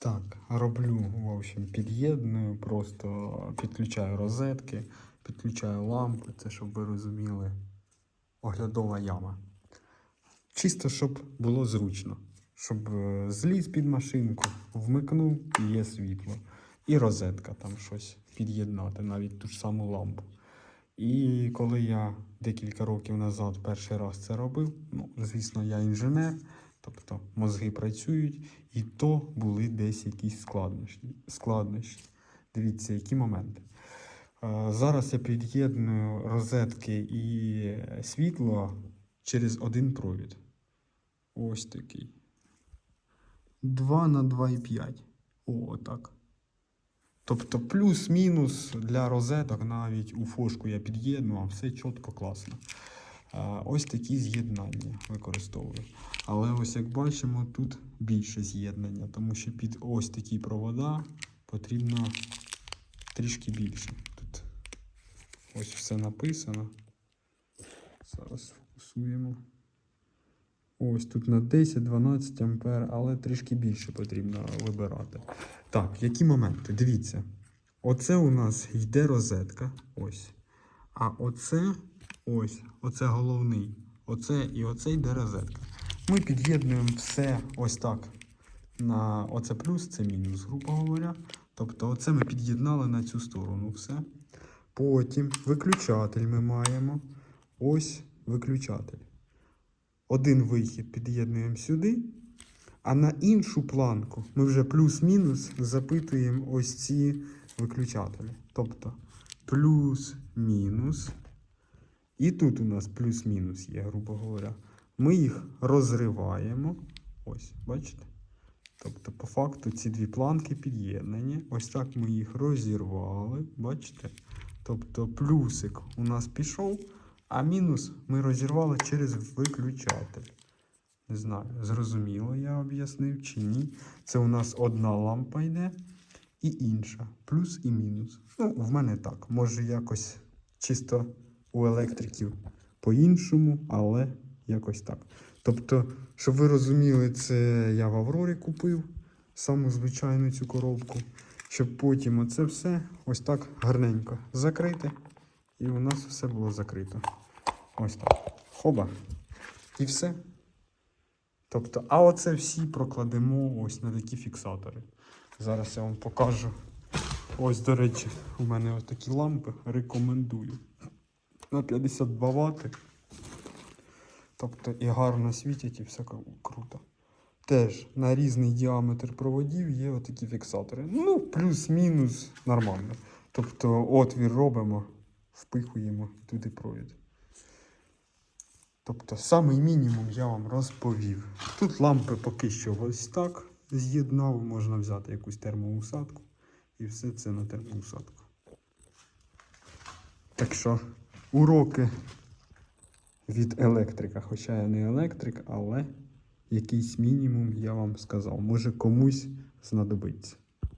Так, роблю, в общем, під'єдную, просто підключаю розетки, підключаю лампи, це щоб ви розуміли. Оглядова яма. Чисто, щоб було зручно. Щоб е, зліз під машинку, вмикнув і є світло. І розетка там щось під'єднати, навіть ту ж саму лампу. І коли я декілька років назад перший раз це робив, ну, звісно, я інженер, тобто мозги працюють, і то були десь якісь складнощі. складнощі. Дивіться, які моменти. Е, Зараз я під'єдную розетки і світло через один провід. Ось такий. 2 на 2,5. О, так. Тобто плюс-мінус для розеток навіть у фошку я під'єднував, все чітко, класно. Ось такі з'єднання використовую. Але ось як бачимо, тут більше з'єднання, тому що під ось такі провода потрібно трішки більше. Тут ось все написано. Зараз фокусуємо. Ось тут на 10-12 ампер, але трішки більше потрібно вибирати. Так, які моменти? Дивіться. Оце у нас йде розетка. Ось. А оце ось, оце головний. Оце і оце йде розетка. Ми під'єднуємо все ось так. На оце плюс, це мінус, грубо говоря. Тобто, оце ми під'єднали на цю сторону. Все. Потім виключатель ми маємо. Ось виключатель. Один вихід під'єднуємо сюди, а на іншу планку ми вже плюс-мінус запитуємо ось ці виключателі. Тобто плюс-мінус. І тут у нас плюс-мінус є, грубо говоря. Ми їх розриваємо. Ось, бачите? Тобто, по факту, ці дві планки під'єднані. Ось так ми їх розірвали. Бачите? Тобто плюсик у нас пішов, а мінус ми розірвали через виключатель. Не знаю, зрозуміло я об'яснив чи ні. Це у нас одна лампа йде і інша. Плюс і мінус. Ну, в мене так. Може якось чисто у електриків по-іншому, але якось так. Тобто, щоб ви розуміли, це я в Аврорі купив саму звичайну цю коробку, щоб потім оце все ось так гарненько закрити. І у нас все було закрито. Ось так. Хоба. І все. Тобто, а оце всі прокладемо ось на такі фіксатори. Зараз я вам покажу. Ось, до речі, у мене ось такі лампи рекомендую. На 52 Вт. Тобто і гарно світять, і все круто. Теж на різний діаметр проводів є отакі фіксатори. Ну, плюс-мінус нормально. Тобто отвір робимо, впихуємо туди провід. Тобто, самий мінімум я вам розповів. Тут лампи поки що ось так з'єднав, можна взяти якусь термоусадку і все це на термоусадку. Так що уроки від електрика. Хоча я не електрик, але якийсь мінімум я вам сказав. Може комусь знадобиться.